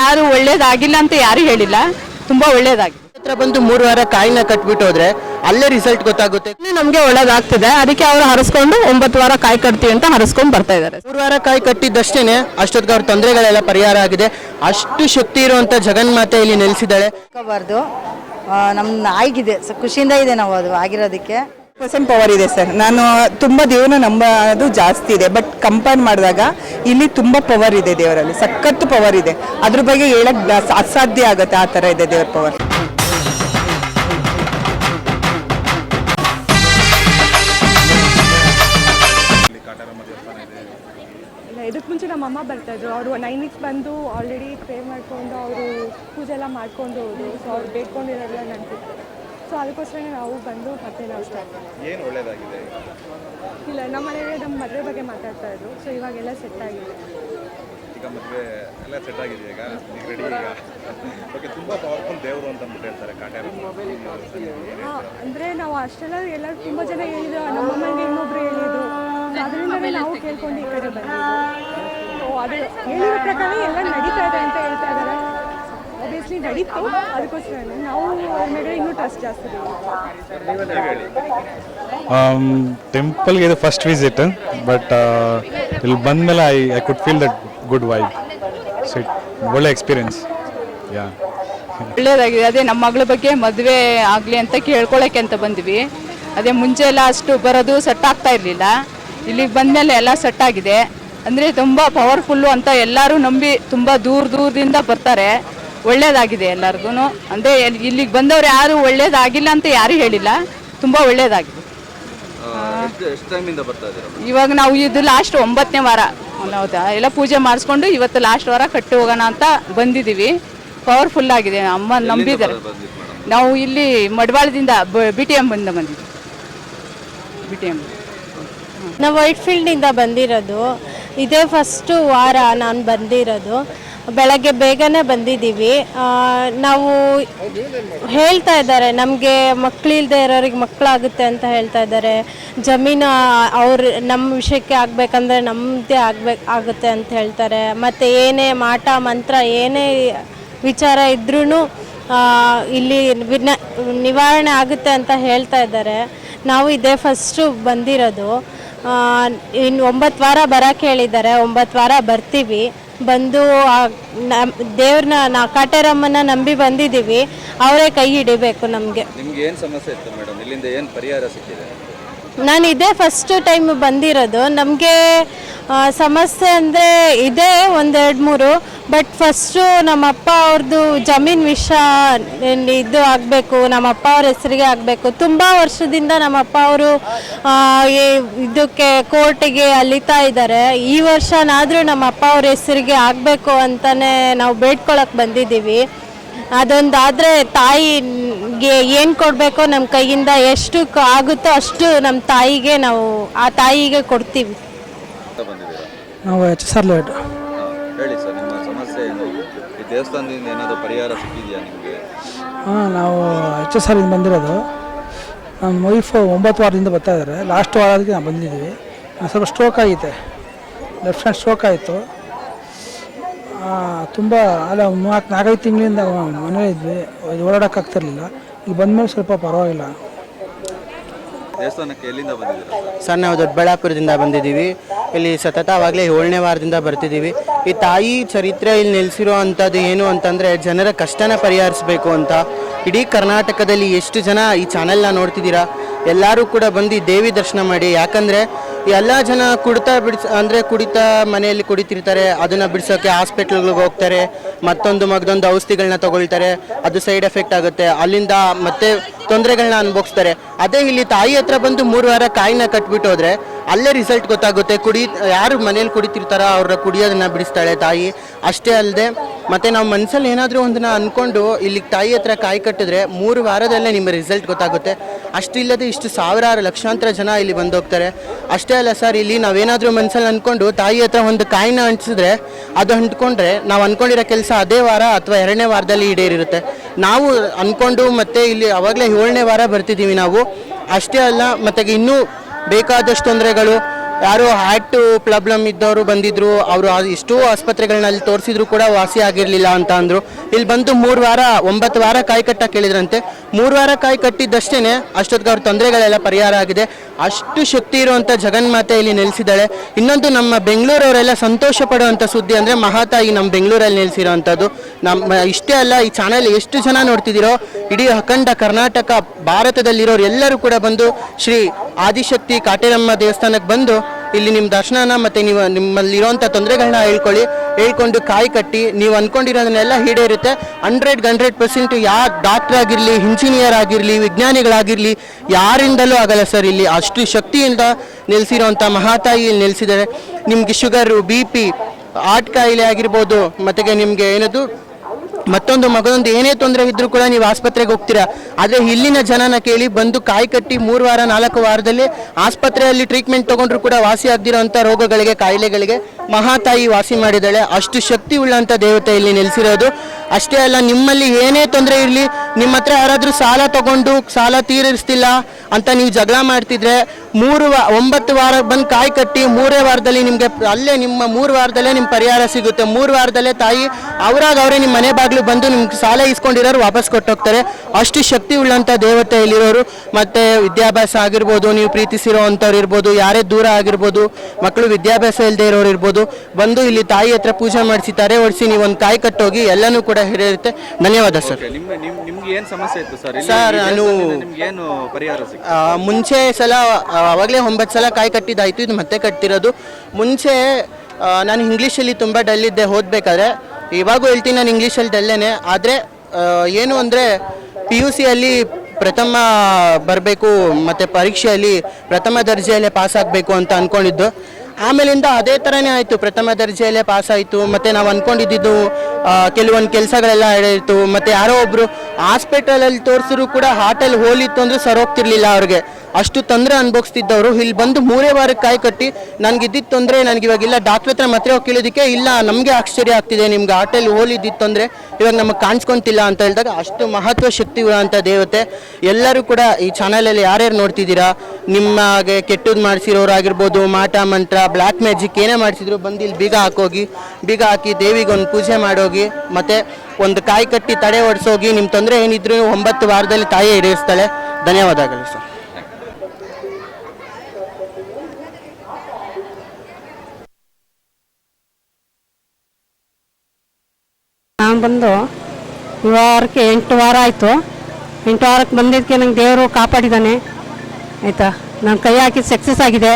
ಯಾರು ಒಳ್ಳೇದಾಗಿಲ್ಲ ಅಂತ ಯಾರು ಹೇಳಿಲ್ಲ. ತುಂಬಾ ಒಳ್ಳೇದಾಗಿದೆ. ಹತ್ರ ಬಂದು ಮೂರು ವಾರ ಕಾಯಿನ ಕಟ್ಬಿಟ್ಟು ಹೋದ್ರೆ ಅಲ್ಲೇ ರಿಸಲ್ಟ್ ಗೊತ್ತಾಗುತ್ತೆ. ನಮ್ಗೆ ಒಳ್ಳೇದಾಗ್ತಿದೆ. ಅದಕ್ಕೆ ಅವರು ಹರಸ್ಕೊಂಡು ಒಂಬತ್ತು ವಾರ ಕಾಯಿ ಕಟ್ತೀವಿ ಅಂತ ಹರಸ್ಕೊಂಡು ಬರ್ತಾ ಇದ್ದಾರೆ. ಮೂರು ವಾರ ಕಾಯಿ ಕಟ್ಟಿದ್ದಷ್ಟೇನೆ ಅಷ್ಟೊತ್ತಿಗೆ ಅವ್ರ ತೊಂದರೆಗಳೆಲ್ಲ ಪರಿಹಾರ ಆಗಿದೆ. ಅಷ್ಟು ಶಕ್ತಿ ಇರುವಂತ ಜಗನ್ಮಾತೆ ಇಲ್ಲಿ ನೆಲೆಸಿದ್ದಾಳೆ. ಬಾರ್ದು ನಮ್ಮ ನಾಯಿಗಿದೆ. ಸ ಖುಷಿಯಿಂದ ಇದೆ ನಾವು ಅದು ಆಗಿರೋದಕ್ಕೆ. ಪರ್ಸೆಂಟ್ ಪವರ್ ಇದೆ ಸರ್. ನಾನು ತುಂಬ ದೇವ್ರನ್ನ ನಂಬೋದು ಜಾಸ್ತಿ ಇದೆ. ಬಟ್ ಕಂಪೇರ್ ಮಾಡಿದಾಗ ಇಲ್ಲಿ ತುಂಬ ಪವರ್ ಇದೆ ದೇವರಲ್ಲಿ. ಸಖತ್ತು ಪವರ್ ಇದೆ. ಅದ್ರ ಬಗ್ಗೆ ಹೇಳಕ್ ಅಸಾಧ್ಯ ಆಗುತ್ತೆ ಆ ಥರ ಇದೆ ದೇವ್ರ ಪವರ್ ಇದಕ್ಕೆ ಮುಂಚೆ ನಮ್ಮ ಅಮ್ಮ ಬರ್ತಾ ಇದ್ರು. ಅವರು ನೈನ್ ವೀಕ್ಸ್ ಬಂದು ಆಲ್ರೆಡಿ ಪ್ರೇ ಮಾಡ್ಕೊಂಡು, ಅವರು ಪೂಜೆ ಎಲ್ಲ ಮಾಡ್ಕೊಂಡು ಹೋದ್ರು. ಸೊ ಅವ್ರು ಬೇಡ್ಕೊಂಡಿರೋದೆಲ್ಲ ನೆನಪಿತ್ತು ಸೊ ಅದಕ್ಕೋಸ್ಕರ ನಾವು ಬಂದು ಮತ್ತೆ ನಾವು ಸ್ಟಾರ್ಟ್ ಏನು ಒಳ್ಳೇದಾಗಿದೆ? ಇಲ್ಲ ನಮ್ಮ ಮನೆಗೆ ನಮ್ಮ ಮದುವೆ ಬಗ್ಗೆ ಮಾತಾಡ್ತಾ ಇದ್ರು. ಸೊ ಇವಾಗೆಲ್ಲ ಸೆಟ್ ಆಗಿದೆ. ಈಗ ಮದುವೆ ಎಲ್ಲ ಸೆಟ್ ಆಗಿದೆ ಈಗ? ಈಗ ರೆಡಿ ಈಗ? ಓಕೆ ತುಂಬ ಪವರ್ಫುಲ್ ದೇವರು ಅಂತ ಅಂದ್ಬಿಟ್ಟು ಹೇಳ್ತಾರೆ ಕಾಟ್ಯಾರ ಹಾಂ ಅಂದರೆ ನಾವು ಅಷ್ಟೆಲ್ಲ ಎಲ್ಲರೂ ತುಂಬ ಜನ ಹೇಳಿದ್ರು ನಮ್ಮ ಮನೆಗೆ ಇನ್ನೊಬ್ರು ಹೇಳಿದ್ರು. ಅದರಿಂದ ಅದರಿಂದಲೇ ನಾವು ಕೇಳ್ಕೊಂಡು ಈ ಕಡೆ ಬಂದಿದ್ದು. ಸೊ ಅದು ಹೇಳಿರೋ ಪ್ರಕಾರ ಎಲ್ಲ ನಡೀತಾ ಇದೆ ಅಂತ ಹೇಳ್ತಾ ಇದ್ದಾರೆ. ಆಬ್ವಿಯಸ್ಲಿ ನಡೀತು. ಅದಕ್ಕೋಸ್ಕರ ನಾವು ಅವ್ರ ಮೇಲೆ ಇನ್ನೂ ಟ್ರಸ್ಟ್ ಜಾಸ್ತಿ ಇದೆ. ಟೆಂಪಲ್ಗೆ ಇದು ಫಸ್ಟ್ ವಿಸಿಟ್ ಬಟ್ ಇಲ್ಲಿ ಬಂದಮೇಲೆ I I could feel that good vibe so ಒಳ್ಳೆ ಎಕ್ಸ್ಪೀರಿಯನ್ಸ್ ಯಾ ಒಳ್ಳೇದಾಗಿದೆ. ಅದೇ ನಮ್ಮ ಮಗಳ ಬಗ್ಗೆ ಮದುವೆ ಆಗಲಿ ಅಂತ ಕೇಳ್ಕೊಳಕ್ಕೆ ಅಂತ ಬಂದ್ವಿ. ಅದೇ ಮುಂಚೆ ಎಲ್ಲ ಅಷ್ಟು ಬರೋದು ಸೆಟ್ ಆಗ್ತಾ ಇರಲಿಲ್ಲ. ಇಲ್ಲಿಗೆ ಬಂದಮೇಲೆ ಎಲ್ಲ ಸೆಟ್ ಆಗಿದೆ. ಅಂದರೆ ತುಂಬ ಪವರ್ಫುಲ್ಲು ಅಂತ ಎಲ್ಲರೂ ನಂಬಿ ತುಂಬ ದೂರ ದೂರದಿಂದ ಬರ್ತಾರೆ. ಒಳ್ಳೇದಾಗಿದೆ ಎಲ್ಲರಿಗೂ ಅಂದರೆ ಇಲ್ಲಿಗೆ ಬಂದವ್ರು ಯಾರು ಒಳ್ಳೇದಾಗಿಲ್ಲ ಅಂತ ಯಾರು ಹೇಳಿಲ್ಲ. ತುಂಬ ಒಳ್ಳೇದಾಗಿದೆ. ಇವಾಗ ನಾವು ಇದು ಲಾಸ್ಟ್ ಒಂಬತ್ತನೇ ವಾರ. ಹೌದಾ? ಎಲ್ಲ ಪೂಜೆ ಮಾಡಿಸ್ಕೊಂಡು ಇವತ್ತು ಲಾಸ್ಟ್ ವಾರ ಕಟ್ಟಿ ಹೋಗೋಣ ಅಂತ ಬಂದಿದ್ದೀವಿ. ಪವರ್ಫುಲ್ ಆಗಿದೆ. ಅಮ್ಮ ನಂಬಿದ್ದಾರೆ. ನಾವು ಇಲ್ಲಿ ಮಡವಾಳದಿಂದ ಬಿ ಟಿ ಎಂ ಬಂದ ಬಂದಿದ್ದೀವಿ ಬಿ ಟಿ ಎಂ ನಾವು ವೈಟ್ ಫೀಲ್ಡಿಂದ ಬಂದಿರೋದು. ಇದೇ ಫಸ್ಟು ವಾರ ನಾನು ಬಂದಿರೋದು. ಬೆಳಗ್ಗೆ ಬೇಗನೆ ಬಂದಿದ್ದೀವಿ. ನಾವು ಹೇಳ್ತಾ ಇದ್ದಾರೆ, ನಮಗೆ ಮಕ್ಕಳಿಲ್ಲದೆ ಇರೋರಿಗೆ ಮಕ್ಕಳಾಗುತ್ತೆ ಅಂತ ಹೇಳ್ತಾ ಇದ್ದಾರೆ. ಜಮೀನು, ಅವ್ರ, ನಮ್ಮ ವಿಷಯಕ್ಕೆ ಆಗಬೇಕಂದ್ರೆ ನಮ್ಮದೇ ಆಗ್ಬೇಕು, ಆಗುತ್ತೆ ಅಂತ ಹೇಳ್ತಾರೆ. ಮತ್ತು ಏನೇ ಮಾಟ, ಮಂತ್ರ, ಏನೇ ವಿಚಾರ ಇದ್ರೂ ಇಲ್ಲಿ ವಿನ, ನಿವಾರಣೆ ಆಗುತ್ತೆ ಅಂತ ಹೇಳ್ತಾ ಇದ್ದಾರೆ. ನಾವು ಇದೇ ಫಸ್ಟು ಬಂದಿರೋದು. ಇನ್ನು ಒಂಬತ್ತು ವಾರ ಬರೋಕ್ಕೆ ಹೇಳಿದ್ದಾರೆ, ಒಂಬತ್ತು ವಾರ ಬರ್ತೀವಿ. ಬಂದು ದೇವ್ರನ್ನ ನಾ ಕಾಟೇರಮ್ಮನ ನಂಬಿ ಬಂದಿದ್ದೀವಿ, ಅವರೇ ಕೈ ಹಿಡಿಬೇಕು ನಮಗೆ. ನಿಮ್ಗೆ ಏನು ಸಮಸ್ಯೆ ಇತ್ತು ಮೇಡಮ್? ಇಲ್ಲಿಂದ ಏನು ಪರಿಹಾರ ಸಿಕ್ಕಿದೆ? ನಾನು ಇದೇ ಫಸ್ಟ್ ಟೈಮ್ ಬಂದಿರೋದು. ನಮಗೆ ಸಮಸ್ಯೆ ಅಂದರೆ ಇದೆ ಒಂದೆರಡು ಮೂರು ಬಟ್ ಫಸ್ಟು ನಮ್ಮ ಅಪ್ಪ ಅವ್ರದ್ದು ಜಮೀನು ವಿಷ ಇದು ಆಗಬೇಕು, ನಮ್ಮ ಅಪ್ಪ ಅವ್ರ ಹೆಸರಿಗೆ ಆಗಬೇಕು. ತುಂಬ ವರ್ಷದಿಂದ ನಮ್ಮ ಅಪ್ಪ ಅವರು ಇದಕ್ಕೆ ಕೋರ್ಟಿಗೆ ಅಲಿತಾ ಇದ್ದಾರೆ. ಈ ವರ್ಷನಾದರೂ ನಮ್ಮ ಅಪ್ಪ ಅವ್ರ ಹೆಸರಿಗೆ ಆಗಬೇಕು ಅಂತಲೇ ನಾವು ಬೇಡ್ಕೊಳಕ್ಕೆ ಬಂದಿದ್ದೀವಿ. ಅದೊಂದಾದರೆ ತಾಯಿಗೆ ಏನು ಕೊಡಬೇಕು ನಮ್ಮ ಕೈಯಿಂದ ಎಷ್ಟು ಕ- ಆಗುತ್ತೋ ಅಷ್ಟು ನಮ್ಮ ತಾಯಿಗೆ ನಾವು ಆ ತಾಯಿಗೆ ಕೊಡ್ತೀವಿ. ಅಂತ ಬಂದಿದ್ದೀರಾ? ನಾವು ಎಚ್ ಎಸ್ ಆರ್ ಲೇಟ್ ಹಾಂ ಹೇಳಿ ಸರ್ ನಿಮ್ಮ ಸಮಸ್ಯೆ ಏನು? ಈ ದೇವಸ್ಥಾನದಿಂದ ಏನಾದರೂ ಪರಿಹಾರ ಸಿಕ್ಕಿದೆಯಾ ನಿಮಗೆ? ಹಾಂ ನಾವು ಎಚ್ ಎಸ್ ಆರಿಂದ ಬಂದಿರೋದು. ನಮ್ಮ ವೈಫು ಒಂಬತ್ತು ವಾರದಿಂದ ಬರ್ತಾ ಇದ್ದಾರೆ. ಲಾಸ್ಟ್ ವಾರದಕ್ಕೆ ನಾವು ಬಂದಿದ್ದೀವಿ. ನಂಗೆ ಸ್ವಲ್ಪ ಸ್ಟ್ರೋಕ್ ಆಗಿದೆ. ಲೆಫ್ಟ್ ಹ್ಯಾಂಡ್ ಸ್ಟ್ರೋಕ್ ಆಯಿತು. ತುಂಬ ಅಲ್ಲ ಮೂವತ್ತು ನಾಲ್ಕೈದು ತಿಂಗಳಿಂದ ಮನೇಲಿ ಇದ್ವಿ. ಇದು ಓಡಾಡೋಕ್ಕಾಗ್ತಿರ್ಲಿಲ್ಲ. ಬಂದ ಬಂದಮೇಲೆ ಸ್ವಲ್ಪ ಪರವಾಗಿಲ್ಲ. ದೇವಸ್ಥಾನಕ್ಕೆ ಎಲ್ಲಿಂದ ಬಂದಿದ್ದೀರಾ? ಸರ್ ಸರ್ ನಾವು ದೊಡ್ಡಬಳ್ಳಾಪುರದಿಂದ ಬಂದಿದ್ದೀವಿ. ಇಲ್ಲಿ ಸತತವಾಗಲೇ ಏಳನೇ ವಾರದಿಂದ ಬರ್ತಿದ್ದೀವಿ. ಈ ತಾಯಿ ಚರಿತ್ರೆ ಇಲ್ಲಿ ನೆಲೆಸಿರೋ ಅಂಥದ್ದು ಏನು ಅಂತಂದರೆ ಜನರ ಕಷ್ಟನ ಪರಿಹರಿಸಬೇಕು ಅಂತ. ಇಡೀ ಕರ್ನಾಟಕದಲ್ಲಿ ಎಷ್ಟು ಜನ ಈ ಚಾನೆಲ್ನ ನೋಡ್ತಿದ್ದೀರಾ? ಎಲ್ಲರೂ ಕೂಡ ಬಂದು ದೇವಿ ದರ್ಶನ ಮಾಡಿ. ಯಾಕಂದರೆ ಎಲ್ಲ ಜನ ಕುಡಿತಾ ಬಿಡಿಸ್ ಅಂದರೆ ಕುಡಿತಾ ಮನೆಯಲ್ಲಿ ಕುಡಿತಿರ್ತಾರೆ. ಅದನ್ನು ಬಿಡಿಸೋಕ್ಕೆ ಹಾಸ್ಪಿಟ್ಲ್ಗಳಿಗೆ ಹೋಗ್ತಾರೆ. ಮತ್ತೊಂದು ಮಗದೊಂದು ಔಷಧಿಗಳನ್ನ ತಗೊಳ್ತಾರೆ. ಅದು ಸೈಡ್ ಎಫೆಕ್ಟ್ ಆಗುತ್ತೆ. ಅಲ್ಲಿಂದ ಮತ್ತೆ ತೊಂದರೆಗಳನ್ನ ಅನುಭವಿಸ್ತಾರೆ. ಅದೇ ಇಲ್ಲಿ ತಾಯಿ ಹತ್ರ ಬಂದು ಮೂರು ವಾರ ಕಾಯಿನ ಕಟ್ಬಿಟ್ಟು ಹೋದರೆ ಅಲ್ಲೇ ರಿಸಲ್ಟ್ ಗೊತ್ತಾಗುತ್ತೆ. ಕುಡಿ ಯಾರು ಮನೇಲಿ ಕುಡಿತಿರ್ತಾರೋ ಅವ್ರ ಕುಡಿಯೋದನ್ನು ಬಿಡಿಸ್ತಾಳೆ ತಾಯಿ. ಅಷ್ಟೇ ಅಲ್ಲದೆ ಮತ್ತೆ ನಾವು ಮನಸ್ಸಲ್ಲಿ ಏನಾದರೂ ಒಂದನ್ನ ಅನ್ಕೊಂಡು ಇಲ್ಲಿ ತಾಯಿ ಹತ್ರ ಕಾಯಿ ಕಟ್ಟಿದ್ರೆ ಮೂರು ವಾರದಲ್ಲೇ ನಿಮ್ಮ ರಿಸಲ್ಟ್ ಗೊತ್ತಾಗುತ್ತೆ. ಅಷ್ಟಿಲ್ಲದೆ ಇಷ್ಟು ಸಾವಿರಾರು ಲಕ್ಷಾಂತರ ಜನ ಇಲ್ಲಿ ಬಂದು ಹೋಗ್ತಾರೆ. ಅಷ್ಟೇ ಅಲ್ಲ ಸರ್ ಇಲ್ಲಿ ನಾವೇನಾದರೂ ಮನಸ್ಸಲ್ಲಿ ಅಂದ್ಕೊಂಡು ತಾಯಿ ಹತ್ರ ಒಂದು ಕಾಯಿನ ಅಂಟಿಸಿದ್ರೆ ಅದು ಅಂಟ್ಕೊಂಡ್ರೆ ನಾವು ಅಂದ್ಕೊಂಡಿರೋ ಕೆಲಸ ಅದೇ ವಾರ ಅಥವಾ ಎರಡನೇ ವಾರದಲ್ಲಿ ಈಡೇರಿರುತ್ತೆ. ನಾವು ಅಂದ್ಕೊಂಡು ಮತ್ತೆ ಇಲ್ಲಿ ಅವಾಗಲೇ ಏಳನೇ ವಾರ ಬರ್ತಿದ್ದೀವಿ ನಾವು. ಅಷ್ಟೇ ಅಲ್ಲ, ಮತ್ತೆ ಇನ್ನೂ ಬೇಕಾದಷ್ಟು ತೊಂದರೆಗಳು ಯಾರೋ ಹಾರ್ಟ್ ಪ್ರಾಬ್ಲಮ್ ಇದ್ದವರು ಬಂದಿದ್ರು, ಅವರು ಎಷ್ಟೋ ಆಸ್ಪತ್ರೆಗಳನ್ನಲ್ಲಿ ತೋರಿಸಿದ್ರು ಕೂಡ ವಾಸಿ ಆಗಿರಲಿಲ್ಲ ಅಂತ ಅಂದರು. ಇಲ್ಲಿ ಬಂದು ಮೂರು ವಾರ, ಒಂಬತ್ತು ವಾರ ಕಾಯಿ ಕಟ್ಟ ಕೇಳಿದ್ರಂತೆ. ಮೂರು ವಾರ ಕಾಯಿ ಕಟ್ಟಿದ್ದಷ್ಟೇ ಅಷ್ಟೊತ್ತಿಗೆ ಅವ್ರ ತೊಂದರೆಗಳೆಲ್ಲ ಪರಿಹಾರ ಆಗಿದೆ. ಅಷ್ಟು ಶಕ್ತಿ ಇರುವಂಥ ಜಗನ್ಮಾತೆ ಇಲ್ಲಿ ನೆಲೆಸಿದ್ದಾಳೆ. ಇನ್ನೊಂದು ನಮ್ಮ ಬೆಂಗಳೂರವರೆಲ್ಲ ಸಂತೋಷ ಪಡುವಂಥ ಸುದ್ದಿ ಅಂದರೆ ಮಹಾತಾಯಿ ನಮ್ಮ ಬೆಂಗಳೂರಲ್ಲಿ ನೆಲೆಸಿರೋವಂಥದ್ದು ನಮ್ಮ ಇಷ್ಟೇ ಅಲ್ಲ, ಈ ಚಾನಲ್ ಎಷ್ಟು ಜನ ನೋಡ್ತಿದ್ದೀರೋ, ಇಡೀ ಅಖಂಡ ಕರ್ನಾಟಕ ಭಾರತದಲ್ಲಿರೋರು ಎಲ್ಲರೂ ಕೂಡ ಬಂದು ಶ್ರೀ ಆದಿಶಕ್ತಿ ಕಾಟೇರಮ್ಮ ದೇವಸ್ಥಾನಕ್ಕೆ ಬಂದು ಇಲ್ಲಿ ನಿಮ್ಮ ದರ್ಶನನ ಮತ್ತು ನೀವು ನಿಮ್ಮಲ್ಲಿರುವಂಥ ತೊಂದರೆಗಳನ್ನ ಹೇಳ್ಕೊಳ್ಳಿ. ಹೇಳ್ಕೊಂಡು ಕಾಯಿ ಕಟ್ಟಿ, ನೀವು ಅಂದ್ಕೊಂಡಿರೋದನ್ನೆಲ್ಲ ಈಡೇರುತ್ತೆ. ಹಂಡ್ರೆಡ್ ಹಂಡ್ರೆಡ್ ಪರ್ಸೆಂಟ್ ಯಾವ ಡಾಕ್ಟರ್ ಆಗಿರಲಿ, ಇಂಜಿನಿಯರ್ ಆಗಿರಲಿ, ವಿಜ್ಞಾನಿಗಳಾಗಿರಲಿ, ಯಾರಿಂದಲೂ ಆಗಲ್ಲ ಸರ್ ಇಲ್ಲಿ. ಅಷ್ಟು ಶಕ್ತಿಯಿಂದ ನೆಲೆಸಿರೋಂಥ ಮಹಾತಾಯಿ ಇಲ್ಲಿ ನೆಲೆಸಿದ್ದಾರೆ. ನಿಮಗೆ ಶುಗರು ಬಿ ಪಿ ಆಟ್ ಕಾಯಿಲೆ ಆಗಿರ್ಬೋದು ಮತ್ತು ನಿಮಗೆ ಏನದು? ಮತ್ತೊಂದು ಮಗನೊಂದು ಏನೇ ತೊಂದರೆ ಇದ್ರೂ ಕೂಡ ನೀವು ಆಸ್ಪತ್ರೆಗೆ ಹೋಗ್ತೀರಾ? ಆದರೆ ಇಲ್ಲಿನ ಜನನ ಕೇಳಿ ಬಂದು ಕಾಯಿ ಕಟ್ಟಿ ಮೂರು ವಾರ ನಾಲ್ಕು ವಾರದಲ್ಲಿ ಆಸ್ಪತ್ರೆಯಲ್ಲಿ ಟ್ರೀಟ್ಮೆಂಟ್ ತಗೊಂಡ್ರು ಕೂಡ ವಾಸಿ ಆಗದಿರೋ ರೋಗಗಳಿಗೆ, ಕಾಯಿಲೆಗಳಿಗೆ ಮಹಾತಾಯಿ ವಾಸಿ ಮಾಡಿದ್ದಾಳೆ ಅಷ್ಟು ಶಕ್ತಿ ಉಳ್ಳಂಥ ದೇವತೆ ಇಲ್ಲಿ ನೆಲೆಸಿರೋದು. ಅಷ್ಟೇ ಅಲ್ಲ, ನಿಮ್ಮಲ್ಲಿ ಏನೇ ತೊಂದರೆ ಇರಲಿ, ನಿಮ್ಮ ಹತ್ರ ಯಾರಾದರೂ ಸಾಲ ತಗೊಂಡು ಸಾಲ ತೀರಿಸ್ತಿಲ್ಲ ಅಂತ ನೀವು ಜಗಳ ಮಾಡ್ತಿದ್ರೆ, ಮೂರು ವಾ, ಒಂಬತ್ತು ವಾರ ಬಂದು ಕಾಯಿ ಕಟ್ಟಿ ಮೂರೇ ವಾರದಲ್ಲಿ ನಿಮಗೆ ಅಲ್ಲೇ ನಿಮ್ಮ ಮೂರು ವಾರದಲ್ಲೇ ನಿಮ್ಮ ಪರಿಹಾರ ಸಿಗುತ್ತೆ. ಮೂರು ವಾರದಲ್ಲೇ ತಾಯಿ ಅವರಾಗ ಅವರೇ ನಿಮ್ಮ ಮನೆ ಬಾಗಿಲು ಬಂದು ನಿಮ್ಗೆ ಸಾಲ ಇಸ್ಕೊಂಡಿರೋರು ವಾಪಸ್ ಕೊಟ್ಟೋಗ್ತಾರೆ. ಅಷ್ಟು ಶಕ್ತಿ ಉಳ್ಳಂಥ ದೇವತೆ ಇಲ್ಲಿರೋರು. ಮತ್ತು ವಿದ್ಯಾಭ್ಯಾಸ ಆಗಿರ್ಬೋದು, ನೀವು ಪ್ರೀತಿಸಿರೋ ಅಂಥವ್ರು ಇರ್ಬೋದು, ಯಾರೇ ದೂರ ಆಗಿರ್ಬೋದು, ಮಕ್ಕಳು ವಿದ್ಯಾಭ್ಯಾಸ ಇಲ್ಲದೆ ಇರೋರು ಇರ್ಬೋದು ಬಂದು ಇಲ್ಲಿ ತಾಯಿ ಹತ್ರ ಪೂಜೆ ಮಾಡಿಸಿದ್ದಾರೆ ಒಡಿಸಿ ನೀವು ಒಂದು ಕಾಯಿ ಕಟ್ಟೋಗಿ ಎಲ್ಲನೂ ಕೂಡ ಹಿಡಿಯುತ್ತೆ ಧನ್ಯವಾದ ಸರ್. ಓಕೆ ನಿಮ್ಗೆ ಏನು ಸಮಸ್ಯೆ ಇತ್ತು ಸರ್? ಸರ್, ನಾನು- ಏನು ಪರಿಹಾರ ಮುಂಚೆ ಸಲ ಅವಾಗಲೇ ಒಂಬತ್ತು ಸಲ ಕಾಯಿ ಕಟ್ಟಿದ್ದಾಯಿತು ಇದು ಮತ್ತೆ ಕಟ್ಟಿರೋದು. ಮುಂಚೆ ನಾನು ಇಂಗ್ಲೀಷಲ್ಲಿ ತುಂಬ ಡಲ್ ಇದ್ದೆ ಓದಬೇಕಾದ್ರೆ. ಇವಾಗೂ ಹೇಳ್ತೀನಿ ನಾನು ಇಂಗ್ಲೀಷಲ್ಲಿ ಡಲ್ಲೇನೆ. ಆದರೆ ಏನು ಅಂದರೆ ಪಿ ಯು ಸಿಯಲ್ಲಿ ಪ್ರಥಮ ಬರಬೇಕು ಮತ್ತು ಪರೀಕ್ಷೆಯಲ್ಲಿ ಪ್ರಥಮ ದರ್ಜೆಯಲ್ಲೇ ಪಾಸ್ ಆಗಬೇಕು ಅಂತ ಅಂದ್ಕೊಂಡಿದ್ದು ಆಮೇಲಿಂದ ಅದೇ ಥರನೇ ಆಯಿತು. ಪ್ರಥಮ ದರ್ಜೆಯಲ್ಲೇ ಪಾಸ್ ಆಯಿತು ಮತ್ತು ನಾವು ಅಂದ್ಕೊಂಡಿದ್ದು ಕೆಲವೊಂದು ಕೆಲಸಗಳೆಲ್ಲ ಹೇಳಿತ್ತು ಮತ್ತು ಯಾರೋ ಒಬ್ಬರು ಹಾಸ್ಪಿಟಲಲ್ಲಿ ತೋರಿಸಿದ್ರು ಕೂಡ ಹಾರ್ಟಲ್ಲಿ ಹೋಲಿತ್ತು ಅಂದರೆ ಸರೋಗ್ತಿರ್ಲಿಲ್ಲ ಅವ್ರಿಗೆ. ಅಷ್ಟು ತೊಂದರೆ ಅನುಭವಿಸ್ತಿದ್ದವರು. ಇಲ್ಲಿ ಬಂದು ಮೂರೇ ವಾರಕ್ಕೆ ಕಾಯಿ ಕಟ್ಟಿ ನನಗೆ ಇದ್ದಿದ್ದು ತೊಂದರೆ, ನನಗೆ ಇವಾಗಿಲ್ಲ ಡಾಕ್ಟ್ರ್ ಹತ್ರ ಮತ್ತೆ ಹೋಗಿ ಕೇಳೋದಕ್ಕೆ ಇಲ್ಲ, ನಮಗೆ ಆಶ್ಚರ್ಯ ಆಗ್ತಿದೆ. ನಿಮ್ಗೆ ಆಟಲ್ಲಿ ಹೋಲಿದ್ದಿದ್ದು ತೊಂದರೆ, ಇವಾಗ ನಮಗೆ ಕಾಣಿಸ್ಕೊಂತಿಲ್ಲ ಅಂತ ಹೇಳಿದಾಗ ಅಷ್ಟು ಮಹತ್ವ ಶಕ್ತಿ ಅಂತ ದೇವತೆ. ಎಲ್ಲರೂ ಕೂಡ ಈ ಚಾನಲಲ್ಲಿ ಯಾರ್ಯಾರು ನೋಡ್ತಿದ್ದೀರಾ ನಿಮಗೆ ಕೆಟ್ಟದ್ದು ಮಾಡಿಸಿರೋರು ಆಗಿರ್ಬೋದು ಮಾಟ, ಮಂತ್ರ ಬ್ಲ್ಯಾಕ್ ಮ್ಯಾಜಿಕ್ ಏನೇ ಮಾಡಿಸಿದ್ರು ಬಂದು ಇಲ್ಲಿ ಬೀಗ ಹಾಕೋಗಿ, ಬೀಗ ಹಾಕಿ ದೇವಿಗೆ ಒಂದು ಪೂಜೆ ಮಾಡೋಗಿ, ಮತ್ತು ಒಂದು ಕಾಯಿ ಕಟ್ಟಿ ತಡೆ ಹೊಡೆಸೋಗಿ ನಿಮ್ಮ ತೊಂದರೆ ಏನಿದ್ರು ಒಂಬತ್ತು ವಾರದಲ್ಲಿ ತಾಯಿ ಹಿಡಿಸ್ತಾಳೆ. ಧನ್ಯವಾದಗಳು ಸರ್. ನಾನು ಬಂದು ವಾರಕ್ಕೆ ಎಂಟು ವಾರ ಆಯಿತು. ಎಂಟು ವಾರಕ್ಕೆ ಬಂದಿದ್ದಕ್ಕೆ ನಂಗೆ ದೇವರು ಕಾಪಾಡಿದ್ದಾನೆ ಆಯಿತಾ? ನಾನು ಕೈ ಹಾಕಿ ಸಕ್ಸಸ್ ಆಗಿದೆ.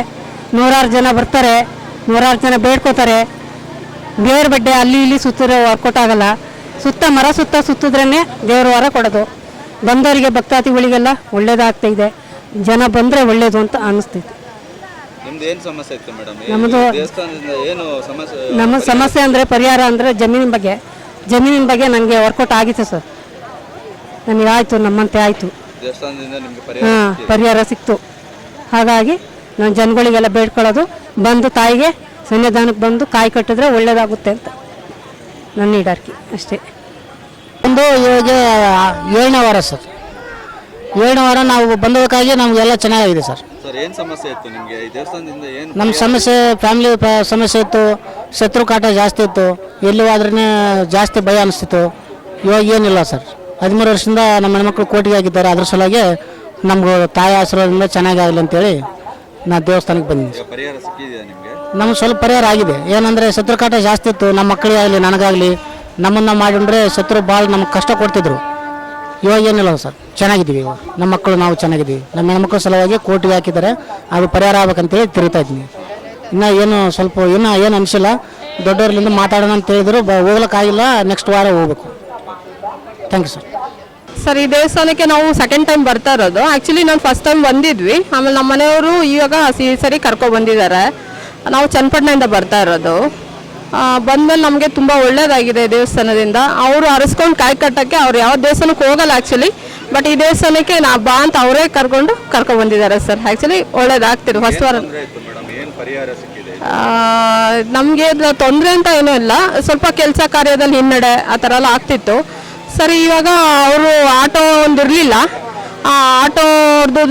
ನೂರಾರು ಜನ ಬರ್ತಾರೆ ನೂರಾರು ಜನ ಬೇಡ್ಕೋತಾರೆ. ದೇವ್ರ ಬಡ್ಡೆ ಅಲ್ಲಿ ಇಲ್ಲಿ ಸುತ್ತಿರೋ ವರ್ಕೌಟ್ ಆಗಲ್ಲ ಸುತ್ತ ಮರ ಸುತ್ತ ಸುತ್ತಿದ್ರೇ ದೇವ್ರ ವರ ಕೊಡೋದು. ಬಂದವರಿಗೆ ಭಕ್ತಾದಿಗಳಿಗೆಲ್ಲ ಒಳ್ಳೇದಾಗ್ತಾ ಇದೆ. ಜನ ಬಂದರೆ ಒಳ್ಳೇದು ಅಂತ ಅನಿಸ್ತೈತೆ ನಮ್ಮದು ನಮ್ಮ ಸಮಸ್ಯೆ ಅಂದರೆ ಪರಿಹಾರ ಅಂದರೆ ಜಮೀನಿನ ಬಗ್ಗೆ. ಜಮೀನಿನ ಬಗ್ಗೆ ನನಗೆ ವರ್ಕೌಟ್ ಆಗಿತ್ತು ಸರ್. ನನಗೆ ಆಯಿತು ನಮ್ಮಂತೆ ಆಯಿತು. ಹಾಂ ಪರಿಹಾರ ಸಿಕ್ತು. ಹಾಗಾಗಿ ನಾನು ಜನಗಳಿಗೆಲ್ಲ ಬೇಡ್ಕೊಳ್ಳೋದು. ಬಂದು ತಾಯಿಗೆ ಸನ್ನಿಧಾನಕ್ಕೆ ಬಂದು ಕಾಯಿ ಕಟ್ಟಿದ್ರೆ ಒಳ್ಳೇದಾಗುತ್ತೆ ಅಂತ. ನನ್ನ ಈಡಾರ್ಕಿ ಅಷ್ಟೇ. ಒಂದು ಇವಾಗ ಏಳನೇ ವಾರ ಸರ್. ಏಳನೇ ವಾರ ನಾವು ಬಂದೋದಕ್ಕಾಗಿ ನಮಗೆಲ್ಲ ಚೆನ್ನಾಗಿದೆ ಸರ್. ಸರ್ ಏನು ಸಮಸ್ಯೆ ಇತ್ತು ನಿಮಗೆ? ಈ ದೇವಸ್ಥಾನದಿಂದ ಏನು ನಮ್ಮ ಸಮಸ್ಯೆ ಫ್ಯಾಮಿಲಿ ಸಮಸ್ಯೆ ಇತ್ತು. ಶತ್ರು ಕಾಟ ಜಾಸ್ತಿ ಇತ್ತು. ಎಲ್ಲಿ ಹೋದ್ರೇ ಜಾಸ್ತಿ ಭಯ ಅನಿಸ್ತಿತ್ತು. ಇವಾಗ ಏನಿಲ್ಲ ಸರ್. ಹದಿಮೂರು ವರ್ಷದಿಂದ ನಮ್ಮ ಹೆಣ್ಮಕ್ಳು ಕೋಟಿಗೆ ಆಗಿದ್ದಾರೆ ಅದ್ರ ಸಲುವಾಗಿ ನಮ್ಗೆ ತಾಯಿ ಆಶೀರ್ವಾದದಿಂದ ಚೆನ್ನಾಗಿ ಆಗಲಿ ಅಂತೇಳಿ ನಾ ದೇವಸ್ಥಾನಕ್ಕೆ ಬಂದಿದ್ದೀನಿ ಪರಿಹಾರ ಸಿಕ್ಕಿದೆಯಾ ನಿಮಗೆ? ನಮ್ಗೆ ಸ್ವಲ್ಪ ಪರಿಹಾರ ಆಗಿದೆ. ಏನಂದರೆ ಶತ್ರು ಕಾಟ ಜಾಸ್ತಿ ಇತ್ತು. ನಮ್ಮ ಮಕ್ಕಳಿಗಾಗಲಿ ನನಗಾಗಲಿ ನಮ್ಮನ್ನು ಮಾಡಿದ್ರೆ ಶತ್ರು ಭಾಳ ನಮ್ಗೆ ಕಷ್ಟ ಕೊಡ್ತಿದ್ರು. ಇವಾಗ ಏನಿಲ್ಲ ಸರ್. ಚೆನ್ನಾಗಿದ್ದೀವಿ ಇವಾಗ. ನಮ್ಮ ಮಕ್ಕಳು ನಾವು ಚೆನ್ನಾಗಿದ್ದೀವಿ. ನಮ್ಮ ಹೆಣ್ಮಕ್ಳು ಸಲುವಾಗಿ ಕೋರ್ಟ್ಗೆ ಹಾಕಿದ್ದಾರೆ. ಅದು ಪರಿಹಾರ ಆಗ್ಬೇಕಂತೇಳಿ ತಿರುಗ್ತಾ ಇದ್ದೀನಿ. ಇನ್ನು ಏನು ಸ್ವಲ್ಪ ಇನ್ನೂ ಏನು ಅನಿಸಿಲ್ಲ. ದೊಡ್ಡವರಿಂದ ಮಾತಾಡೋಣ ಅಂತ ಹೇಳಿದ್ರು. ಬ ಹೋಗ್ಲಿಕ್ಕಾಗಿಲ್ಲ. ನೆಕ್ಸ್ಟ್ ವಾರ ಹೋಗ್ಬೇಕು. ಥ್ಯಾಂಕ್ ಯು ಸರ್ ಸರ್ ಈ ದೇವಸ್ಥಾನಕ್ಕೆ ನಾವು ಸೆಕೆಂಡ್ ಟೈಮ್ ಬರ್ತಾ ಇರೋದು. ಆ್ಯಕ್ಚುಲಿ ನಾನು ಫಸ್ಟ್ ಟೈಮ್ ಬಂದಿದ್ವಿ. ಆಮೇಲೆ ನಮ್ಮ ಮನೆಯವರು ಇವಾಗ ಈ ಸರಿ ಕರ್ಕೊ ಬಂದಿದ್ದಾರೆ. ನಾವು ಚನ್ನಪಟ್ಟಣದಿಂದ ಬರ್ತಾ ಇರೋದು. ಬಂದಮೇಲೆ ನಮಗೆ ತುಂಬ ಒಳ್ಳೇದಾಗಿದೆ ದೇವಸ್ಥಾನದಿಂದ. ಅವರು ಅರಸ್ಕೊಂಡು ಕಾಯಿ ಕಟ್ಟೋಕ್ಕೆ ಅವ್ರು ಯಾವ ದೇವಸ್ಥಾನಕ್ಕೆ ಹೋಗಲ್ಲ ಆ್ಯಕ್ಚುಲಿ ಬಟ್ ಈ ದೇವಸ್ಥಾನಕ್ಕೆ ನಾ ಬಾ ಅಂತ ಅವರೇ ಕರ್ಕೊಂಡು ಕರ್ಕೊಂಡು ಬಂದಿದ್ದಾರೆ ಸರ್. ಆ್ಯಕ್ಚುಲಿ ಒಳ್ಳೇದಾಗ್ತಿದೆ. ಫಸ್ಟ್ ವಾರ ನಮಗೆ ತೊಂದರೆ ಅಂತ ಏನೂ ಇಲ್ಲ. ಸ್ವಲ್ಪ ಕೆಲಸ ಕಾರ್ಯದಲ್ಲಿ ಹಿನ್ನಡೆ ಆ ಥರ ಎಲ್ಲ ಆಗ್ತಿತ್ತು. ಸರಿ, ಇವಾಗ ಅವರು ಆಟೋ ಒಂದು ಇರಲಿಲ್ಲ. ಆ ಆಟೋರ್ದು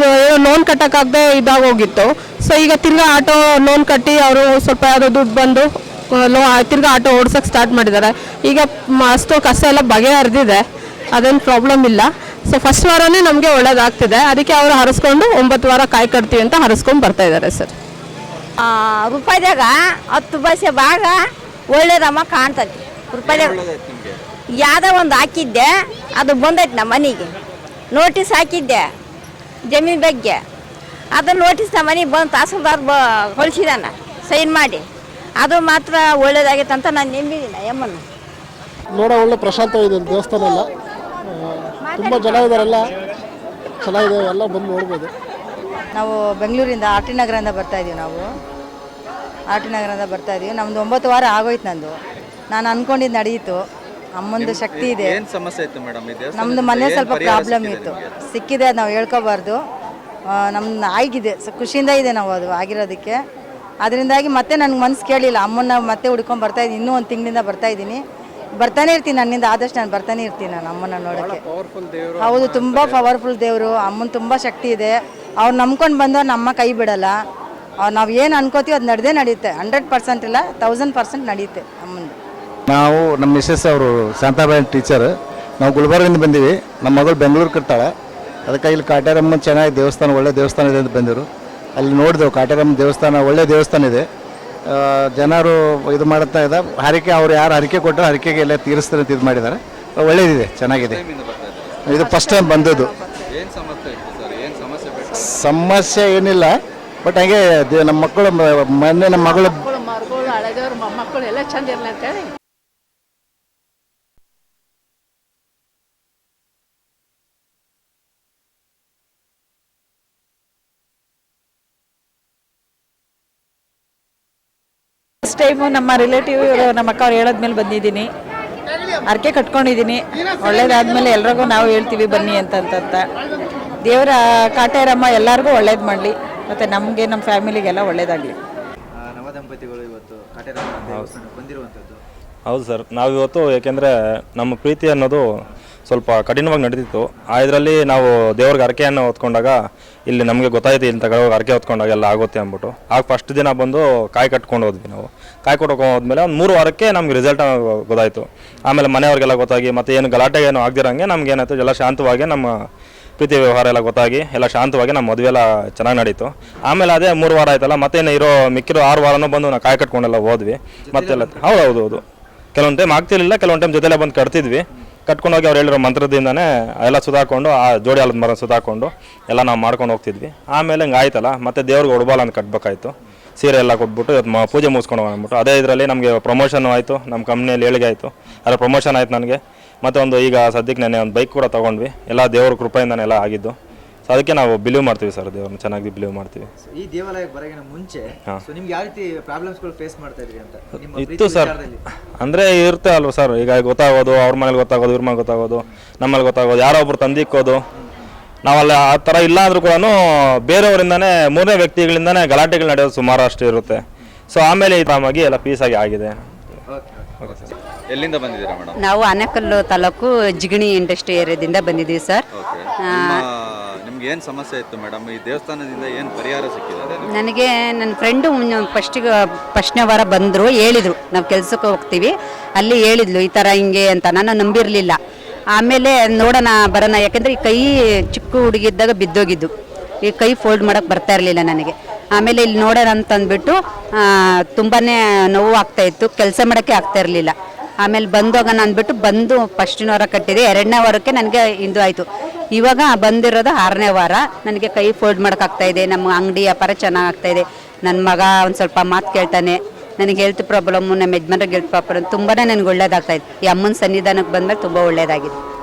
ಲೋನ್ ಕಟ್ಟೋಕ್ಕಾಗದೆ ಇದಾಗೋಗಿತ್ತು ಸೊ ಈಗ ತಿರ್ಗಾ ಆಟೋ ಲೋನ್ ಕಟ್ಟಿ ಅವರು ಸ್ವಲ್ಪ ಯಾವುದೋ ದುಡ್ಡು ಬಂದು ಲೋ ತಿರ್ಗಾ ಆಟೋ ಓಡ್ಸೋಕ್ಕೆ ಸ್ಟಾರ್ಟ್ ಮಾಡಿದ್ದಾರೆ ಈಗ ಅಷ್ಟು ಕಷ್ಟ ಎಲ್ಲ ಬಗೆಹರಿದಿದೆ ಅದೇನು ಪ್ರಾಬ್ಲಮ್ ಇಲ್ಲ. ಸೊ ಫಸ್ಟ್ ವಾರನೇ ನಮಗೆ ಒಳ್ಳೇದಾಗ್ತಿದೆ. ಅದಕ್ಕೆ ಅವರು ಹರಿಸ್ಕೊಂಡು ಒಂಬತ್ತು ವಾರ ಕಾಯಿ ಕಟ್ತೀವಿ ಅಂತ ಹರಿಸ್ಕೊಂಡು ಬರ್ತಾ ಇದ್ದಾರೆ ಸರ್. ರೂಪಾಯಿದಾಗ ಹತ್ತು ಪೈಸೆ ಭಾಗ ಒಳ್ಳೇದಮ್ಮ ಕಾಣ್ತದೆ ರೂಪಾಯಿದಾಗ ಯಾವ್ದೋ ಒಂದು ಹಾಕಿದ್ದೆ ಅದು ಬಂದೈತೆ ನಮ್ಮ ಮನೆಗೆ. ನೋಟಿಸ್ ಹಾಕಿದ್ದೆ ಜಮೀನು ಬಗ್ಗೆ. ಅದು ನೋಟಿಸ್ ನಮ್ಮ ಮನೆಗೆ ಬಂದು ತಹಸೀಲ್ದಾರ್ ಬ ಹೊಲಿಸಿದಾನ ಸೈನ್ ಮಾಡಿ. ಅದು ಮಾತ್ರ ಒಳ್ಳೇದಾಗೈತೆ ಅಂತ ನಾನು ನಂಬಿದ್ದೀನಿ ಯಮ್ಮನ ನೋಡೋ ಒಳ್ಳೆ ಪ್ರಶಾಂತವಾಗಿದೆ ದೇವಸ್ಥಾನ ಎಲ್ಲ. ತುಂಬ ಜನ ಇದ್ದಾರೆಲ್ಲ ಚೆನ್ನಾಗಿದೆ ಎಲ್ಲ ಬಂದು ನೋಡ್ಬೋದು. ನಾವು ಬೆಂಗಳೂರಿಂದ ಆರ್ ಟಿ ನಗರದಿಂದ ಬರ್ತಾ ಇದೀವಿ ನಾವು. ಆರ್ ಟಿ ನಗರದಿಂದ ಬರ್ತಾ ಇದೀವಿ. ನಮ್ದು ಒಂಬತ್ತು ವಾರ ಆಗೋಯ್ತು ನಂದು. ನಾನು ಅಂದ್ಕೊಂಡಿದ್ದು ನಡೆಯಿತು. ಅಮ್ಮಂದು ಶಕ್ತಿ ಇದೆ. ಏನು ಸಮಸ್ಯೆ ಇತ್ತು ಮೇಡಮ್? ನಮ್ದು ಮನೆ ಸ್ವಲ್ಪ ಪ್ರಾಬ್ಲಮ್ ಇತ್ತು. ಸಿಕ್ಕಿದೆ ಅದು ನಾವು ಹೇಳ್ಕೋಬಾರ್ದು. ನಮ್ಮ ಆಗಿದೆ. ಸೊ ಖುಷಿಯಿಂದ ಇದೆ ನಾವು ಅದು ಆಗಿರೋದಕ್ಕೆ. ಅದರಿಂದಾಗಿ ಮತ್ತೆ ನನಗೆ ಮನ್ಸು ಕೇಳಿಲ್ಲ. ಅಮ್ಮನ್ನ ಮತ್ತೆ ಹುಡ್ಕೊಂಡು ಬರ್ತಾ ಇದ್ದೀನಿ. ಇನ್ನೂ ಒಂದು ತಿಂಗಳಿಂದ ಬರ್ತಾ ಇದ್ದೀನಿ. ಬರ್ತಾನೆ ಇರ್ತೀನಿ. ನನ್ನಿಂದ ಆದಷ್ಟು ನಾನು ಬರ್ತಾನೆ ಇರ್ತೀನಿ ನಾನು ಅಮ್ಮನ ನೋಡೋಕ್ಕೆ. ಹೌದು ತುಂಬ ಪವರ್ಫುಲ್ ದೇವರು. ಅಮ್ಮನ ತುಂಬ ಶಕ್ತಿ ಇದೆ. ಅವ್ರು ನಂಬ್ಕೊಂಡು ಬಂದವ್ರು ನಮ್ಮ ಕೈ ಬಿಡಲ್ಲ. ಅವ್ರು ನಾವು ಏನು ಅನ್ಕೋತೀವಿ ಅದು ನಡೆದೇ ನಡೆಯುತ್ತೆ ಹಂಡ್ರೆಡ್ ಪರ್ಸೆಂಟ್ ಇಲ್ಲ ತೌಸಂಡ್ ಪರ್ಸೆಂಟ್ ನಡೆಯುತ್ತೆ ಅಮ್ಮಂದು. ನಾವು ನಮ್ಮ ಮಿಸ್ಸಸ್ ಅವರು ಶಾಂತಾಬಾಯಿ ಟೀಚರ್ ನಾವು ಗುಲ್ಬರ್ಗಿಂದ ಬಂದೀವಿ. ನಮ್ಮ ಮಗಳು ಬೆಂಗಳೂರು ಕಟ್ತಾಳೆ ಅದಕ್ಕೆ ಇಲ್ಲಿ ಕಾಟೇರಮ್ಮ ಚೆನ್ನಾಗಿ ದೇವಸ್ಥಾನ ಒಳ್ಳೆ ದೇವಸ್ಥಾನ ಇದೆ ಅಂತ ಬಂದಿರು. ಅಲ್ಲಿ ನೋಡಿದೆವು ಕಾಟೇರಮ್ಮ ದೇವಸ್ಥಾನ ಒಳ್ಳೆ ದೇವಸ್ಥಾನ ಇದೆ. ಜನರು ಇದು ಮಾಡ್ತಾ ಇದ್ದ ಹರಿಕೆ ಅವ್ರು ಯಾರು ಹರಿಕೆ ಕೊಟ್ಟರು ಹರಿಕೆಗೆ ಎಲ್ಲ ತೀರಿಸ್ತಾರೆ ಅಂತ ಇದು ಮಾಡಿದ್ದಾರೆ. ಒಳ್ಳೇದಿದೆ ಚೆನ್ನಾಗಿದೆ. ಇದು ಫಸ್ಟ್ ಟೈಮ್ ಬಂದದ್ದು. ಏನ್ ಸಮಸ್ಯೆ ಇತ್ತು ಸರ್? ಏನ್ ಸಮಸ್ಯೆ ಬೇಕು? ಸಮಸ್ಯೆ ಏನಿಲ್ಲ. ಬಟ್ ಹಾಗೆ ದೇ- ನಮ್ಮ ಮಕ್ಕಳು ಮೊನ್ನೆ ನಮ್ಮ ಮಗಳು ಮಕ್ಕಳು ಎಲ್ಲ ಚಂದ ಇರಲಿ ಅಂತೇಳಿ ಟೈಮು ನಮ್ಮ ರಿಲೇಟಿವ್ ನಮ್ಮ ಅಕ್ಕ ಅವ್ರು ಹೇಳೋದ್ಮೇಲೆ ಬಂದಿದ್ದೀನಿ. ಅರ್ಕೆ ಕಟ್ಕೊಂಡಿದ್ದೀನಿ. ಒಳ್ಳೇದಾದ್ಮೇಲೆ ಎಲ್ರಿಗೂ ನಾವು ಹೇಳ್ತೀವಿ ಬನ್ನಿ ಅಂತಂತ. ದೇವರ ಕಾಟೇರಮ್ಮ ಎಲ್ಲರಿಗೂ ಒಳ್ಳೇದು ಮಾಡಲಿ. ಮತ್ತು ನಮಗೆ ನಮ್ಮ ಫ್ಯಾಮಿಲಿಗೆಲ್ಲ ಒಳ್ಳೇದಾಗಲಿ. ನವದಂಪತಿಗಳು ಇವತ್ತು ಕಾಟೇರಮ್ಮ ಬಂದಿರುವಂಥದ್ದು. ಹೌದು ಸರ್. ನಾವಿವತ್ತು ಏಕೆಂದರೆ ನಮ್ಮ ಪ್ರೀತಿ ಅನ್ನೋದು ಸ್ವಲ್ಪ ಕಠಿಣವಾಗಿ ನಡೆದಿತ್ತು. ಆ ಇದರಲ್ಲಿ ನಾವು ದೇವ್ರಿಗೆ ಹರಕೆಯನ್ನು ಹೊತ್ಕೊಂಡಾಗ ಇಲ್ಲಿ ನಮಗೆ ಗೊತ್ತಾಯ್ತು ಇಲ್ಲಿ ತಗೊಳ್ಳೋಗಿ ಹರಕೆ ಹೊತ್ಕೊಂಡಾಗ ಎಲ್ಲ ಆಗುತ್ತೆ ಅಂದ್ಬಿಟ್ಟು. ಆಗ ಫಸ್ಟ್ ದಿನ ಬಂದು ಕಾಯಿ ಕಟ್ಕೊಂಡು ಹೋದ್ವಿ ನಾವು. ಕಾಯಿ ಕೊಟ್ಕೊಂಡು ಹೋದ್ಮೇಲೆ ಒಂದು ಮೂರು ವಾರಕ್ಕೆ ನಮ್ಗೆ ರಿಸಲ್ಟ್ ಗೊತ್ತಾಯಿತು. ಆಮೇಲೆ ಮನೆಯವ್ರಿಗೆಲ್ಲ ಗೊತ್ತಾಗಿ, ಮತ್ತು ಏನು ಗಲಾಟೆ ಏನು ಆಗದಿರಂಗೆ ನಮ್ಗೆ ಏನಾಯ್ತು, ಎಲ್ಲ ಶಾಂತವಾಗಿ ನಮ್ಮ ಪ್ರೀತಿ ವ್ಯವಹಾರ ಎಲ್ಲ ಗೊತ್ತಾಗಿ, ಎಲ್ಲ ಶಾಂತವಾಗಿ ನಮ್ಮ ಮದುವೆ ಎಲ್ಲ ಚೆನ್ನಾಗಿ ನಡೀತು. ಆಮೇಲೆ ಅದೇ ಮೂರು ವಾರ ಆಯ್ತಲ್ಲ ಮತ್ತೇನು ಇರೋ ಮಿಕ್ಕಿರೋ ಆರು ವಾರನೂ ಬಂದು ನಾವು ಕಾಯಿ ಕಟ್ಕೊಂಡೆಲ್ಲ ಹೋದ್ವಿ. ಮತ್ತೆಲ್ಲ ಹೌದು ಹೌದು. ಹೌದು ಕೆಲವೊಂದು ಟೈಮ್ ಆಗ್ತಿರ್ಲಿಲ್ಲ, ಕೆಲವೊಂದು ಟೈಮ್ ಜೊತೆಲೆ ಬಂದು ಕಟ್ತಿದ್ವಿ. ಕಟ್ಕೊಂಡೋಗಿ ಅವ್ರು ಹೇಳಿರೋ ಮಂತ್ರದಿಂದನೇ ಎಲ್ಲ ಸುಧಾಕೊಂಡು, ಆ ಜೋಡಿ ಆಲದ ಮರ ಸುಧಾಕೊಂಡು ಎಲ್ಲ ನಾವು ಮಾಡ್ಕೊಂಡು ಹೋಗ್ತಿದ್ವಿ. ಆಮೇಲೆ ಹಿಂಗೆ ಆಯ್ತಲ್ಲ, ಮತ್ತೆ ದೇವ್ರಿಗೆ ಒಡಬಾಲ ಅಂತ ಕಟ್ಬೇಕಾಯ್ತು. ಸೀರೆ ಎಲ್ಲ ಕೊಟ್ಬಿಟ್ಟು ಇವತ್ತು ಮ, ಪೂಜೆ ಮುಗಿಸ್ಕೊಂಡು ಬಂದ್ಬಿಟ್ಟು ಅದೇ ಇದರಲ್ಲಿ ನಮಗೆ ಪ್ರಮೋಷನ್ ಆಯಿತು ನಮ್ಮ ಕಂಪ್ನಿಯಲ್ಲಿ ಏಳಿಗೆ ಆಯಿತು. ಅದರ ಪ್ರಮೋಷನ್ ಆಯ್ತು ನನಗೆ. ಮತ್ತು ಒಂದು ಈಗ ಸದ್ಯಕ್ಕೆ ನೆನೆ ಒಂದು ಬೈಕ್ ಕೂಡ ತೊಗೊಂಡ್ವಿ. ಎಲ್ಲ ದೇವ್ರ ಕೃಪೆಯಿಂದನೇ ಎಲ್ಲ ಆಗಿದ್ದು. ಸೊ ಅದಕ್ಕೆ ನಾವು ಬಿಲೀವ್ ಮಾಡ್ತೀವಿ ಸರ್ ದೇವ್ರನ್ನ ಚೆನ್ನಾಗಿ ಬಿಲೀವ್ ಮಾಡ್ತೀವಿ. ಈ ದೇವಾಲಯಕ್ಕೆ ಬರೋಗಿನ ಮುಂಚೆ ಸೊ ನಿಮ್ಗೆ ಯಾವ ರೀತಿ ಪ್ರಾಬ್ಲಮ್ಸ್ಗಳು ಫೇಸ್ ಮಾಡ್ತಾ ಇದ್ರಿ ಅಂತ? ನಿಮ್ಮ ಪ್ರೀತಿ ಇತ್ತು ಸರ್ ವಿಚಾರದಲ್ಲಿ. ಅಂದರೆ ಇರುತ್ತೆ ಅಲ್ವ ಸರ್ ಈಗ ಗೊತ್ತಾಗೋದು ಅವ್ರ ಮನೇಲಿ ಗೊತ್ತಾಗೋದು ಇವ್ರ ಮನೇಲಿ ಗೊತ್ತಾಗೋದು ನಮ್ಮಲ್ಲಿ ಗೊತ್ತಾಗೋದು ಯಾರೋ ಒಬ್ರು ತಂದಿಕ್ಕೋದು ನಾವಲ್ಲಿ ಆ ಥರ ಇಲ್ಲ ಅಂದ್ರೂ ಕೂಡ ಬೇರೆಯವರಿಂದನೇ ಮೂರನೇ ವ್ಯಕ್ತಿಗಳಿಂದನೇ ಗಲಾಟೆಗಳು ನಡೆಯೋದು ಸುಮಾರು ಅಷ್ಟು ಇರುತ್ತೆ. ಸೊ ಆಮೇಲೆ ಈ ಆರಾಮಾಗಿ ಎಲ್ಲ ಪೀಸ್ ಆಗಿ ಆಗಿದೆ. ಓಕೆ ಸರ್ ಎಲ್ಲಿಂದ ಬಂದಿದ್ದೀರಾ ಮೇಡಮ್ ನಾವು ಅನಕಲ್ಲು ತಾಲೂಕು ಜಿಗಣಿ ಇಂಡಸ್ಟ್ರಿ ಏರಿಯಾದಿಂದ ಬಂದಿದ್ದೀವಿ ಸರ್ ಓಕೆ ನಿಮ್ಗೆ ಏನ್ ಸಮಸ್ಯೆ ಇತ್ತು ಮೇಡಮ್? ಈ ದೇವಸ್ಥಾನದಿಂದ ಏನು ಪರಿಹಾರ ಸಿಕ್ಕಿದೆ? ನನಗೆ ನನ್ನ ಫ್ರೆಂಡು ಫಸ್ಟಿಗೆ ಫಸ್ಟ್ನೇ ವಾರ ಬಂದರು, ಹೇಳಿದರು. ನಾವು ಕೆಲಸಕ್ಕೆ ಹೋಗ್ತೀವಿ. ಅಲ್ಲಿ ಹೇಳಿದ್ಲು, ಈ ಥರ ಹಿಂಗೆ ಅಂತ. ನಾನು ನಂಬಿರಲಿಲ್ಲ. ಆಮೇಲೆ ನೋಡೋಣ, ಬರೋಣ. ಯಾಕೆಂದರೆ ಈ ಕೈ ಚಿಕ್ಕ ಹುಡುಗಿದ್ದಾಗ ಬಿದ್ದೋಗಿದ್ದು. ಈ ಕೈ ಫೋಲ್ಡ್ ಮಾಡೋಕ್ಕೆ ಬರ್ತಾ ಇರಲಿಲ್ಲ ನನಗೆ. ಆಮೇಲೆ ಇಲ್ಲಿ ನೋಡೋಣ ಅಂತ ಅಂದ್ಬಿಟ್ಟು ತುಂಬಾ ನೋವು ಆಗ್ತಾಯಿತ್ತು ಕೆಲಸ ಮಾಡೋಕ್ಕೆ ಆಗ್ತಾ ಇರಲಿಲ್ಲ. ಆಮೇಲೆ ಬಂದೋಗೋಣ ಅಂದ್ಬಿಟ್ಟು ಬಂದು ಫಸ್ಟಿನ ವಾರ ಕಟ್ಟಿದೆ. ಎರಡನೇ ವಾರಕ್ಕೆ ನನಗೆ ಇಂದು ಆಯಿತು. ಇವಾಗ ಬಂದಿರೋದು ಆರನೇ ವಾರ. ನನಗೆ ಕೈ ಫೋಲ್ಡ್ ಮಾಡೋಕ್ಕಾಗ್ತಾ ಇದೆ. ನಮ್ಮ ಅಂಗಡಿ ವ್ಯಾಪಾರ ಚೆನ್ನಾಗಿ ಆಗ್ತಾ ಇದೆ. ನನ್ನ ಮಗ ಒಂದು ಸ್ವಲ್ಪ ಮಾತು ಕೇಳ್ತಾನೆ. ನನಗೆ ಹೆಲ್ತ್ ಪ್ರಾಬ್ಲಮ್ಮು ನಮ್ಮ ಯಜಮಾನ್ರಿಗೆ ಹೆಲ್ತ್ ಪ್ರಾಬ್ಲಮ್ ತುಂಬಾ ನನಗೆ ಒಳ್ಳೇದಾಗ್ತಾ ಇದೆ. ಈ ಅಮ್ಮನ ಸನ್ನಿಧಾನಕ್ಕೆ ಬಂದಮೇಲೆ ತುಂಬ ಒಳ್ಳೇದಾಗಿದೆ.